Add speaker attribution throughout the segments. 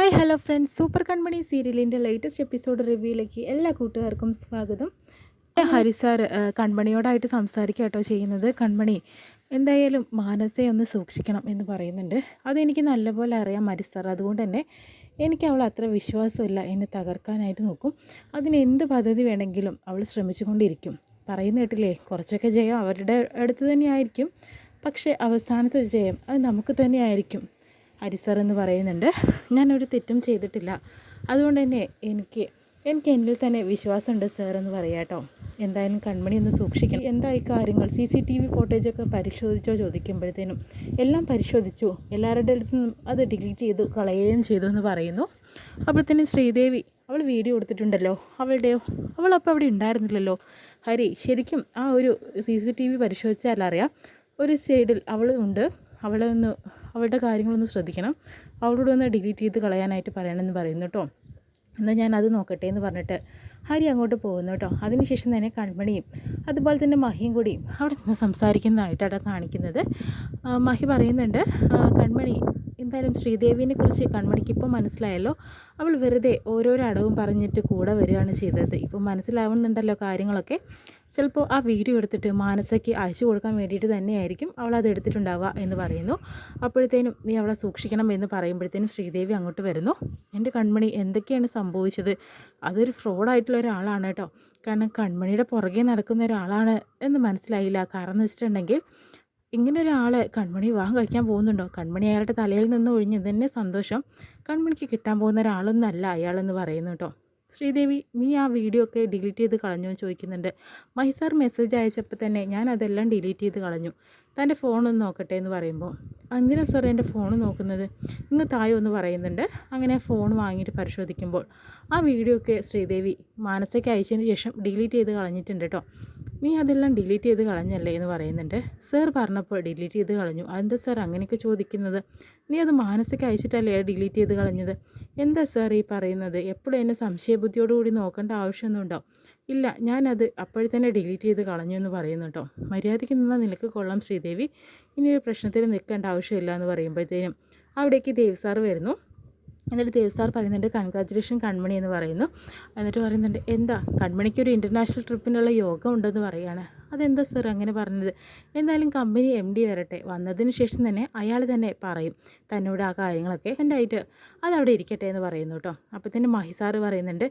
Speaker 1: Hi hello friends super Kanmani സീരിയലിന്റെ latest episode റിവ്യൂയിലേക്ക് എല്ലാ കൂട്ടുകാർക്കും സ്വാഗതം. ഹരി സാർ കൺമണിയോടായിട്ട് സംസാരിക്കുക കേട്ടോ ചെയ്യുന്നത്. കൺമണി എന്തായാലും മാനസയെ ഒന്ന് സൂക്ഷിക്കണം എന്ന് പറയുന്നുണ്ട്. അതെനിക്ക് നല്ലപോലെ അറിയാം ഹരി സാർ അതുകൊണ്ട് തന്നെ എനിക്ക് അവൾ അത്ര വിശ്വാസമില്ല. എന്നെ തകർക്കാനായിട്ട് നോക്കും. അതിന് എന്ത് പദ്ധതി വേണമെങ്കിലും അവൾ ശ്രമിച്ചുകൊണ്ടിരിക്കും. പറയുന്ന കേട്ടില്ലേ? കുറച്ചൊക്കെ ജയം അവരുടെ അടുത്ത് തന്നെയായിരിക്കും പക്ഷേ അവസാനത്തെ ജയം അത് നമുക്ക് തന്നെയായിരിക്കും ഹരിസർ എന്ന് പറയുന്നുണ്ട്. ഞാനൊരു തെറ്റും ചെയ്തിട്ടില്ല. അതുകൊണ്ട് തന്നെ എനിക്ക് എനിക്ക് എന്നിൽ തന്നെ വിശ്വാസമുണ്ട് സാർ എന്ന് പറയാം കേട്ടോ. എന്തായാലും കൺമണി ഒന്ന് സൂക്ഷിക്കണം. എന്താ ഈ കാര്യങ്ങൾ? സി സി ടി വി ഫോട്ടേജൊക്കെ പരിശോധിച്ചോ ചോദിക്കുമ്പോഴത്തേനും എല്ലാം പരിശോധിച്ചു. എല്ലാവരുടെ അടുത്ത് നിന്നും അത് ഡിലീറ്റ് ചെയ്ത് കളയുകയും ചെയ്തു എന്ന് പറയുന്നു. അപ്പോഴത്തേനും ശ്രീദേവി അവൾ വീഡിയോ കൊടുത്തിട്ടുണ്ടല്ലോ അവളുടെയോ? അപ്പോൾ അവിടെ ഉണ്ടായിരുന്നില്ലല്ലോ. ഹരി ശരിക്കും ആ ഒരു സി സി ടി വി പരിശോധിച്ചാലറിയാം. ഒരു സൈഡിൽ അവൾ ഉണ്ട്. അവളെ ഒന്ന് അവളുടെ കാര്യങ്ങളൊന്ന് ശ്രദ്ധിക്കണം. അവളോട് ഒന്ന് ഡിലീറ്റ് ചെയ്ത് കളയാനായിട്ട് പറയണമെന്ന് പറയുന്നു കേട്ടോ. എന്നാൽ ഞാൻ അത് നോക്കട്ടെ എന്ന് പറഞ്ഞിട്ട് ഹരി അങ്ങോട്ട് പോകുന്നു കേട്ടോ. അതിനുശേഷം തന്നെ കൺമണിയും അതുപോലെ തന്നെ മഹിയും കൂടിയും അവിടെ നിന്ന് സംസാരിക്കുന്നതായിട്ടാണ് കാണിക്കുന്നത്. മഹി പറയുന്നുണ്ട് കൺമണി എന്തായാലും ശ്രീദേവിനെ കുറിച്ച് കൺമണിക്ക് ഇപ്പം മനസ്സിലായല്ലോ. അവൾ വെറുതെ ഓരോരോ അടവും പറഞ്ഞിട്ട് കൂടെ വരികയാണ് ചെയ്തത്. ഇപ്പം മനസ്സിലാവുന്നുണ്ടല്ലോ കാര്യങ്ങളൊക്കെ. ചിലപ്പോൾ ആ വീഡിയോ എടുത്തിട്ട് മാനസയ്ക്ക് അയച്ചു കൊടുക്കാൻ വേണ്ടിയിട്ട് തന്നെയായിരിക്കും അവൾ അത് എടുത്തിട്ടുണ്ടാവുക എന്ന് പറയുന്നു. അപ്പോഴത്തേനും നീ അവളെ സൂക്ഷിക്കണം എന്ന് പറയുമ്പോഴത്തേനും ശ്രീദേവി അങ്ങോട്ട് വരുന്നു. എന്റെ കൺമണി എന്തൊക്കെയാണ് സംഭവിച്ചത്? അതൊരു ഫ്രോഡായിട്ടുള്ള ഒരാളാണ് കേട്ടോ. കാരണം കൺമണിയുടെ പുറകെ നടക്കുന്ന ഒരാളാണ് എന്ന് മനസ്സിലായില്ല. കാരണം എന്ന് വെച്ചിട്ടുണ്ടെങ്കിൽ ഇങ്ങനെ ഒരാൾ കൺമണി വിവാഹം കഴിക്കാൻ പോകുന്നുണ്ടോ? കൺമണി അയാളുടെ തലയിൽ നിന്ന് ഒഴിഞ്ഞ് തന്നെ സന്തോഷം. കൺമണിക്ക് കിട്ടാൻ പോകുന്ന ഒരാളൊന്നല്ല അയാളെന്ന് പറയുന്നു കേട്ടോ ശ്രീദേവി നീ ആ വീഡിയോ ഒക്കെ ഡിലീറ്റ് ചെയ്ത് കളഞ്ഞു എന്ന് ചോദിക്കുന്നുണ്ട്. മഹിസാർ മെസ്സേജ് അയച്ചപ്പോൾ തന്നെ ഞാൻ അതെല്ലാം ഡിലീറ്റ് ചെയ്ത് കളഞ്ഞു. തന്റെ ഫോണൊന്ന് നോക്കട്ടെ എന്ന് പറയുമ്പോൾ എന്തിനാ സാർ എന്റെ ഫോൺ നോക്കുന്നത് ഇങ്ങ് തായോ എന്ന് പറയുന്നുണ്ട്. അങ്ങനെ ഫോൺ വാങ്ങിയിട്ട് പരിശോധിക്കുമ്പോൾ ആ വീഡിയോ ഒക്കെ ശ്രീദേവി മാനസയ്ക്ക് അയച്ചതിന് ശേഷം ഡിലീറ്റ് ചെയ്ത് കളഞ്ഞിട്ടുണ്ട് കേട്ടോ നീ അതെല്ലാം ഡിലീറ്റ് ചെയ്ത് കളഞ്ഞല്ലേ എന്ന് പറയുന്നുണ്ട്. സാർ പറഞ്ഞപ്പോൾ ഡിലീറ്റ് ചെയ്ത് കളഞ്ഞു. അതെന്താ സാർ അങ്ങനെയൊക്കെ ചോദിക്കുന്നത്? നീ അത് മാനസിക അയച്ചിട്ടല്ലേ ഡിലീറ്റ് ചെയ്ത് കളഞ്ഞത്? എന്താ സാർ ഈ പറയുന്നത്? എപ്പോഴും എന്നെ സംശയബുദ്ധിയോടുകൂടി നോക്കേണ്ട ആവശ്യമൊന്നും ഇല്ല ഞാനത് അപ്പോഴത്തന്നെ ഡിലീറ്റ് ചെയ്ത് കളഞ്ഞു എന്ന് പറയുന്നു കേട്ടോ മര്യാദയ്ക്ക് നിന്നാൽ നിനക്ക് കൊള്ളാം ശ്രീദേവി. ഇനി ഒരു പ്രശ്നത്തിൽ നിൽക്കേണ്ട ആവശ്യമില്ല എന്ന് പറയുമ്പോഴത്തേനും അവിടേക്ക് ദേവ് സാർ വരുന്നു. എന്നിട്ട് ദേവ് സാർ പറയുന്നുണ്ട് കൺഗ്രാജുലേഷൻ കൺമണി എന്ന് പറയുന്നു. എന്നിട്ട് പറയുന്നുണ്ട് എന്താ? കൺമണിക്ക് ഒരു ഇന്റർനാഷണൽ ട്രിപ്പിനുള്ള യോഗം ഉണ്ടെന്ന് പറയാണ്. അതെന്താ സർ അങ്ങനെ പറഞ്ഞത്? എന്തായാലും കമ്പനി എം ഡി വരട്ടെ. വന്നതിന് ശേഷം തന്നെ അയാൾ തന്നെ പറയും. തന്നോട് ആ കാര്യങ്ങളൊക്കെ ഉണ്ടായിട്ട് അതവിടെ ഇരിക്കട്ടെ എന്ന് പറയുന്നു കേട്ടോ അപ്പോൾ തന്നെ മഹി പറയുന്നുണ്ട്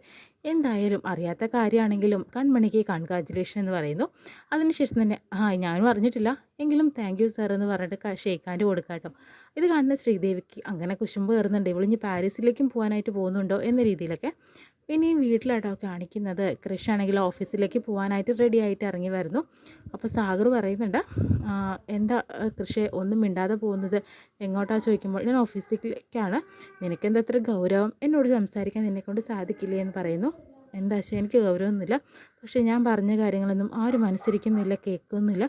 Speaker 1: എന്തായാലും അറിയാത്ത കാര്യമാണെങ്കിലും കൺമണിക്ക് കൺഗ്രാജുലേഷൻ എന്ന് പറയുന്നു. അതിനുശേഷം തന്നെ ആ ഞാനും അറിഞ്ഞിട്ടില്ല. എങ്കിലും താങ്ക് യു സാർ എന്ന് പറഞ്ഞിട്ട് ഷെയ്ക്കാന്റെ കൊടുക്കാം കേട്ടോ ഇത് കാണുന്ന ശ്രീദേവിക്ക് അങ്ങനെ കുശുമ്പ് കയറുന്നുണ്ട്. ഇവളിഞ്ഞ് പാരീസിലേക്കും പോകാനായിട്ട് പോകുന്നുണ്ടോ എന്ന രീതിയിലൊക്കെ ഇനിയും വീട്ടിലാട്ടോ കാണിക്കുന്നത്. കൃഷ് ആണെങ്കിൽ ഓഫീസിലേക്ക് പോകാനായിട്ട് റെഡി ആയിട്ട് ഇറങ്ങി വരുന്നു. അപ്പോൾ സാഗർ പറയുന്നുണ്ട് എന്താ കൃഷി ഒന്നും മിണ്ടാതെ പോകുന്നത്? എങ്ങോട്ടാ? ചോദിക്കുമ്പോൾ ഞാൻ ഓഫീസിലേക്കാണ്. നിനക്കെന്താ അത്ര ഗൗരവം? എന്നോട് സംസാരിക്കാൻ നിന്നെക്കൊണ്ട് സാധിക്കില്ലേ? എന്ന് പറയുന്നു. എന്താ വെച്ചാൽ എനിക്ക് ഗൗരവമൊന്നുമില്ല. പക്ഷേ ഞാൻ പറഞ്ഞ കാര്യങ്ങളൊന്നും ആരും അനുസരിക്കുന്നില്ല കേൾക്കുന്നില്ല.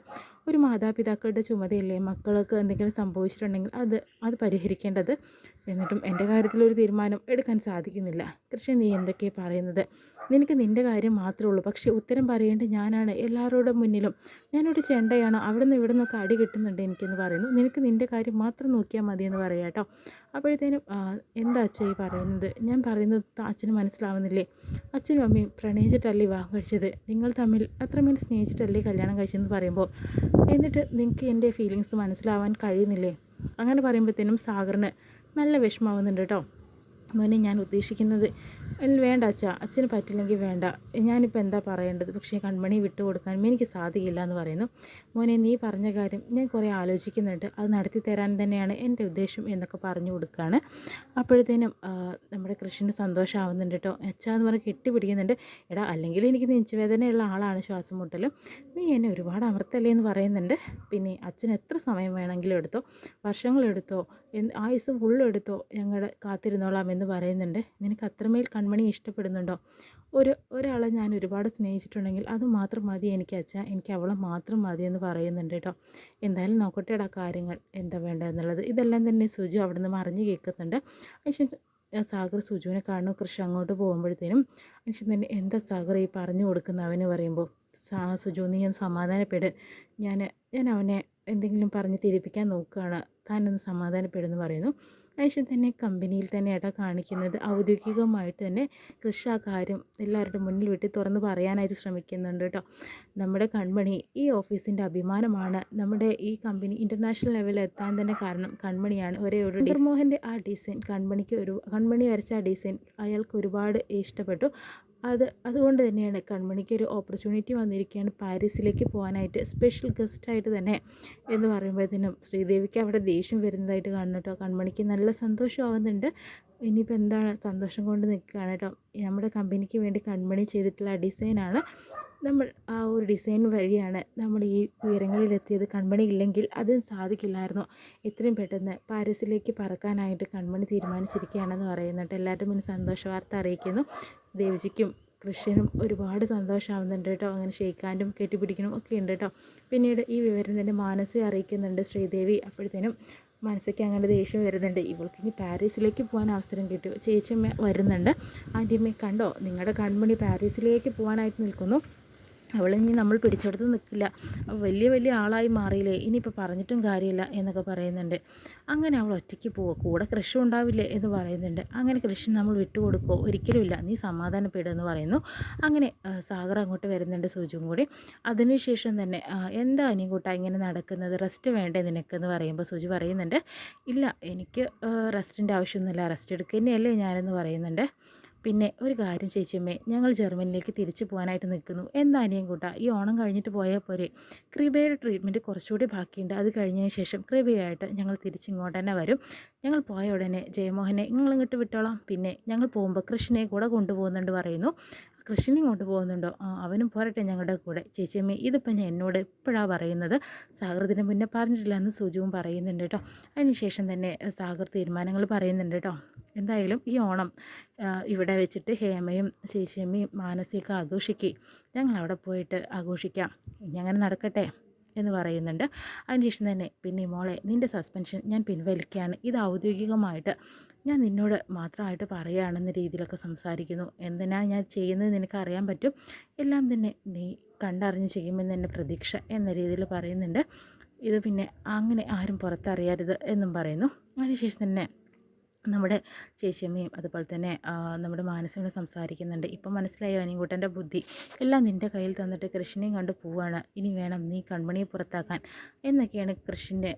Speaker 1: ഒരു മാതാപിതാക്കളുടെ ചുമതലയല്ലേ മക്കൾക്ക് എന്തെങ്കിലും സംഭവിച്ചിട്ടുണ്ടെങ്കിൽ അത് അത് പരിഹരിക്കേണ്ടത്? എന്നിട്ടും എന്റെ കാര്യത്തിലൊരു തീരുമാനം എടുക്കാൻ സാധിക്കുന്നില്ല. കൃഷ്ണൻ നീ എന്തൊക്കെയാണ് പറയുന്നത്? നിനക്ക് നിന്റെ കാര്യം മാത്രമേ ഉള്ളൂ. പക്ഷേ ഉത്തരം പറയേണ്ട ഞാനാണ്. എല്ലാവരുടെ മുന്നിലും ഞാനൊരു ചെണ്ടയാണ്. അവിടെ നിന്ന് ഇവിടെ നിന്നൊക്കെ അടി കിട്ടുന്നുണ്ട് എനിക്കെന്ന് പറയുന്നു. നിനക്ക് നിന്റെ കാര്യം മാത്രം നോക്കിയാൽ മതി എന്ന് പറയാം കേട്ടോ അപ്പോഴത്തേനും "ആ, എന്താ അച്ഛൻ ഈ പറയുന്നത്? ഞാൻ പറയുന്നത് അച്ഛന് മനസ്സിലാവുന്നില്ലേ? അച്ഛനും അമ്മയും പ്രണയിച്ചിട്ടല്ലേ വിവാഹം കഴിച്ചത്? നിങ്ങൾ തമ്മിൽ അത്രമേൽ സ്നേഹിച്ചിട്ടല്ലേ കല്യാണം കഴിച്ചതെന്ന് പറയുമ്പോൾ? എന്നിട്ട് നിങ്ങൾക്ക് എന്റെ ഫീലിങ്സ് മനസ്സിലാവാൻ കഴിയുന്നില്ലേ? അങ്ങനെ പറയുമ്പോഴത്തേനും സാഗറിന് നല്ല വിഷമാവുന്നുണ്ട് കേട്ടോ. മോനെ ഞാൻ ഉദ്ദേശിക്കുന്നത് "ഇല്ല, വേണ്ട അച്ഛ. അച്ഛന് പറ്റില്ലെങ്കിൽ വേണ്ട. ഞാനിപ്പോൾ എന്താ പറയേണ്ടത്? പക്ഷേ കൺമണി വിട്ടു കൊടുക്കാനും എനിക്ക് സാധിക്കില്ല എന്ന് പറയുന്നു. മോനെ നീ പറഞ്ഞ കാര്യം ഞാൻ കുറേ ആലോചിക്കുന്നുണ്ട്. അത് നടത്തി തരാൻ തന്നെയാണ് എന്റെ ഉദ്ദേശം എന്നൊക്കെ പറഞ്ഞു കൊടുക്കുകയാണ് അപ്പോഴത്തേനും നമ്മുടെ കൃഷ്ണന് സന്തോഷമാവുന്നുണ്ട് കേട്ടോ. അച്ഛ എന്ന് പറഞ്ഞ് കെട്ടിപ്പിടിക്കുന്നുണ്ട്. എടാ അല്ലെങ്കിൽ എനിക്ക് നെഞ്ചുവേദനയുള്ള ആളാണ് ശ്വാസം മുട്ടലും. നീ എന്നെ ഒരുപാട് അമർത്തല്ലേ എന്ന് പറയുന്നുണ്ട്. പിന്നെ അച്ഛൻ എത്ര സമയം വേണമെങ്കിലും എടുത്തോ? വർഷങ്ങളെടുത്തോ ആയുസ് ഫുള്ളെടുത്തോ ഞങ്ങളുടെ കാത്തിരുന്നോളാം എന്ന് പറയുന്നുണ്ട്. നിനക്ക് അത്രമേൽ കൺമണി ഇഷ്ടപ്പെടുന്നുണ്ടോ? ഒരു ഒരാളെ ഞാൻ ഒരുപാട് സ്നേഹിച്ചിട്ടുണ്ടെങ്കിൽ അത് മാത്രം മതി എനിക്ക് അച്ഛാ. എനിക്ക് അവളെ മാത്രം മതി എന്ന് പറയുന്നുണ്ട് കേട്ടോ. എന്തായാലും നോക്കട്ടെടാ കാര്യങ്ങൾ. എന്താ വേണ്ടതെന്നുള്ളത് ഇതെല്ലാം തന്നെ സുജു അവിടെ നിന്ന് മറിഞ്ഞ് കേൾക്കുന്നുണ്ട്. അതിനുശേഷം സാഗർ സുജുവിനെ കാണുന്നു. കൃഷി അങ്ങോട്ട് പോകുമ്പോഴത്തേനും അതിനുശേഷം തന്നെ എന്താ സാഗർ ഈ പറഞ്ഞു കൊടുക്കുന്ന അവന് പറയുമ്പോൾ സാ സുജു നീ ഒന്ന് സമാധാനപ്പെട്. ഞാൻ ഞാൻ അവനെ എന്തെങ്കിലും പറഞ്ഞ് തിരിപ്പിക്കാൻ നോക്കുകയാണ്. താനൊന്ന് സമാധാനപ്പെടുന്നു പറയുന്നു. അതിനുശേഷം തന്നെ കമ്പനിയിൽ തന്നെ ഏട്ടാ കാണിക്കുന്നത് ഔദ്യോഗികമായിട്ട് തന്നെ കൃഷി ആ കാര്യം എല്ലാവരുടെ മുന്നിൽ വിട്ട് തുറന്ന് പറയാനായിട്ട് ശ്രമിക്കുന്നുണ്ട് കേട്ടോ. നമ്മുടെ കൺമണി ഈ ഓഫീസിന്റെ അഭിമാനമാണ്. നമ്മുടെ ഈ കമ്പനി ഇന്റർനാഷണൽ ലെവലിൽ എത്താൻ തന്നെ കാരണം കൺമണിയാണ്. ഒരേ ഒരു മോഹന്റെ ആ ഡിസൈൻ കൺമണിക്ക് ഒരു കൺമണി വരച്ച ആ ഡിസൈൻ അയാൾക്ക് ഒരുപാട് ഇഷ്ടപ്പെട്ടു. അത് അതുകൊണ്ട് തന്നെയാണ് കൺമണിക്ക് ഒരു ഓപ്പർച്യൂണിറ്റി വന്നിരിക്കുകയാണ് പാരീസിലേക്ക് പോകാനായിട്ട് സ്പെഷ്യൽ ഗസ്റ്റായിട്ട് തന്നെ എന്ന് പറയുമ്പോഴത്തേനും ശ്രീദേവിക്ക് അവിടെ ദേഷ്യം വരുന്നതായിട്ട് കാണുന്നു കേട്ടോ. കൺമണിക്ക് നല്ല സന്തോഷമാവുന്നുണ്ട് ഇനിയിപ്പോൾ എന്താണ് സന്തോഷം കൊണ്ട് നിൽക്കുകയാണ് കേട്ടോ. നമ്മുടെ കമ്പനിക്ക് വേണ്ടി കൺമണി ചെയ്തിട്ടുള്ള ഡിസൈനാണ് നമ്മൾ ആ ഒരു ഡിസൈൻ വഴിയാണ് നമ്മൾ ഈ ഉയരങ്ങളിലെത്തിയത്. കൺമണി ഇല്ലെങ്കിൽ അതും സാധിക്കില്ലായിരുന്നു. എത്രയും പെട്ടെന്ന് പാരീസിലേക്ക് പറക്കാനായിട്ട് കൺമണി തീരുമാനിച്ചിരിക്കുകയാണെന്ന് പറയുന്നുണ്ട്. എല്ലാവരുടെ മുന്നിൽ സന്തോഷ വാർത്ത അറിയിക്കുന്നു. ദേവിജിക്കും കൃഷിനും ഒരുപാട് സന്തോഷമാവുന്നുണ്ട് കേട്ടോ. അങ്ങനെ ഷെയ്ക്കാനും കെട്ടിപ്പിടിക്കണം ഒക്കെ ഉണ്ട് കേട്ടോ. പിന്നീട് ഈ വിവരം തന്നെ മാനസയെ അറിയിക്കുന്നുണ്ട് ശ്രീദേവി. അപ്പോഴത്തേനും മനസ്സൊക്കെ അങ്ങനെ ദേഷ്യം വരുന്നുണ്ട്. ഇവൾക്ക് ഇനി പാരീസിലേക്ക് പോകാൻ അവസരം കിട്ടും. ചേച്ചിയമ്മ വരുന്നുണ്ട്. ആദ്യമേ കണ്ടോ? നിങ്ങളുടെ കൺമണി പാരീസിലേക്ക് പോകാനായിട്ട് നിൽക്കുന്നു. അവളിനി നമ്മൾ പിടിച്ചെടുത്ത് നിൽക്കില്ല വലിയ വലിയ ആളായി മാറിയില്ലേ? ഇനിയിപ്പോൾ പറഞ്ഞിട്ടും കാര്യമില്ല എന്നൊക്കെ പറയുന്നുണ്ട്. അങ്ങനെ അവൾ ഒറ്റയ്ക്ക് പോവുക. കൂടെ കൃഷി ഉണ്ടാവില്ലേ എന്ന് പറയുന്നുണ്ട്. അങ്ങനെ കൃഷി നമ്മൾ വിട്ടുകൊടുക്കോ ഒരിക്കലുമില്ല നീ സമാധാനപ്പെടുമെന്ന് പറയുന്നു. അങ്ങനെ സാഗർ അങ്ങോട്ട് വരുന്നുണ്ട് സൂചിയും കൂടി. അതിനുശേഷം തന്നെ എന്താ അനിയൻകൂട്ട ഇങ്ങനെ നടക്കുന്നത്? റെസ്റ്റ് വേണ്ടേ നിനക്കെന്ന് പറയുമ്പോൾ സൂചി പറയുന്നുണ്ട്. ഇല്ല എനിക്ക് റെസ്റ്റിന്റെ ആവശ്യമൊന്നുമില്ല. റെസ്റ്റ് എടുക്കുക തന്നെയല്ലേ ഞാനെന്ന് പറയുന്നുണ്ട്. പിന്നെ ഒരു കാര്യം ചേച്ചിയമ്മേ ഞങ്ങൾ ജർമ്മനിയിലേക്ക് തിരിച്ചു പോകാനായിട്ട് നിൽക്കുന്നു. എന്താ അനിയൻ കൂട്ട ഈ ഓണം കഴിഞ്ഞിട്ട് പോയാൽ പോരെ. കൃപയുടെ ട്രീറ്റ്മെന്റ് കുറച്ചുകൂടി ബാക്കിയുണ്ട്. അത് കഴിഞ്ഞതിന് ശേഷം കൃപയായിട്ട് ഞങ്ങൾ തിരിച്ചിങ്ങോട്ട് തന്നെ വരും. ഞങ്ങൾ പോയ ഉടനെ ജയമോഹനെ നിങ്ങൾ ഇങ്ങോട്ട് വിട്ടോളാം. പിന്നെ ഞങ്ങൾ പോകുമ്പോൾ കൃഷ്ണനെ കൂടെ കൊണ്ടുപോകുന്നുണ്ട് പറയുന്നു. കൃഷ്ണനെയും കൊണ്ടുപോകുന്നുണ്ടോ ആ അവനും പോരട്ടെ ഞങ്ങളുടെ കൂടെ. ചേച്ചിയമ്മേ ഇതിപ്പോൾ ഞാൻ എന്നോട് എപ്പോഴാണ് പറയുന്നത്? സാഗർ മുന്നേ പറഞ്ഞിട്ടില്ല എന്ന് സുജുവും പറയുന്നുണ്ട് കേട്ടോ. അതിനുശേഷം തന്നെ സാഗർ തീരുമാനങ്ങൾ പറയുന്നുണ്ട് കേട്ടോ. എന്തായാലും ഈ ഓണം ഇവിടെ വെച്ചിട്ട് ഹേമയും ശേഷിയമ്മയും മാനസിയൊക്കെ ആഘോഷിക്കി. ഞങ്ങൾ അവിടെ പോയിട്ട് ആഘോഷിക്കാം. ഇനി അങ്ങനെ നടക്കട്ടെ എന്ന് പറയുന്നുണ്ട്. അതിനുശേഷം തന്നെ പിന്നെ മോളെ നിന്റെ സസ്പെൻഷൻ ഞാൻ പിൻവലിക്കുകയാണ് ഇത് ഔദ്യോഗികമായിട്ട് ഞാൻ നിന്നോട് മാത്രമായിട്ട് പറയുകയാണെന്ന രീതിയിലൊക്കെ സംസാരിക്കുന്നു. എന്തിനാണ് ഞാൻ ചെയ്യുന്നത് നിനക്ക് അറിയാൻ പറ്റും? എല്ലാം തന്നെ നീ കണ്ടറിഞ്ഞ് ചെയ്യുമെന്ന് എന്റെ പ്രതീക്ഷ എന്ന രീതിയിൽ പറയുന്നുണ്ട്. ഇത് പിന്നെ അങ്ങനെ ആരും പുറത്തറിയരുത് എന്നും പറയുന്നു. അതിനുശേഷം തന്നെ നമ്മുടെ ചേച്ചിയമ്മയും അതുപോലെ തന്നെ നമ്മുടെ മാനസികോട് സംസാരിക്കുന്നുണ്ട്. ഇപ്പം മനസ്സിലായോ? അനിയൻകുട്ടന്റെ ബുദ്ധി. എല്ലാം നിന്റെ കയ്യിൽ തന്നിട്ട് കൃഷ്ണനെയും കണ്ട് പോവാണ്. ഇനി വേണം നീ കൺമണിയെ പുറത്താക്കാൻ. എന്നൊക്കെയാണ് കൃഷിന്റെ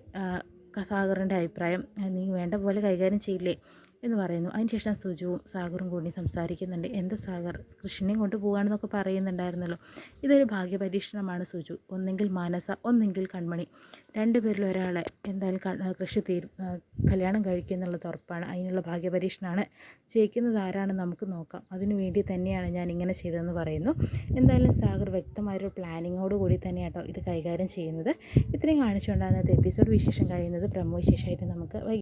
Speaker 1: സാഗറിന്റെ അഭിപ്രായം. നീ വേണ്ട പോലെ കൈകാര്യം ചെയ്യില്ലേ? എന്ന് പറയുന്നു. അതിനുശേഷം സുജുവും സാഗറും കൂടി സംസാരിക്കുന്നുണ്ട്. എന്ത് സാഗർ? കൃഷ്ണനെയും കൊണ്ട് പോകാണെന്നൊക്കെ പറയുന്നുണ്ടായിരുന്നല്ലോ. ഇതൊരു ഭാഗ്യപരീക്ഷണമാണ് സുജു. ഒന്നെങ്കിൽ മാനസ ഒന്നെങ്കിൽ കൺമണി. രണ്ടുപേരിൽ ഒരാളെ എന്തായാലും കൃഷി തീരും കല്യാണം കഴിക്കുന്നുള്ളത് ഉറപ്പാണ്. അതിനുള്ള ഭാഗ്യപരീക്ഷണമാണ് ജയിക്കുന്നത് ആരാണെന്ന് നമുക്ക് നോക്കാം. അതിനു വേണ്ടി തന്നെയാണ് ഞാൻ ഇങ്ങനെ ചെയ്തതെന്ന് പറയുന്നു. എന്തായാലും സാഗർ വ്യക്തമായൊരു പ്ലാനിങ്ങോട് കൂടി തന്നെയാട്ടോ ഇത് കൈകാര്യം ചെയ്യുന്നത്. ഇത്രയും കാണിച്ചുകൊണ്ടാണ് എപ്പിസോഡ് വിശേഷം കഴിയുന്നത്. ബ്രഹ്മവിശേഷമായിട്ട് വിശേഷമായിട്ട് നമുക്ക്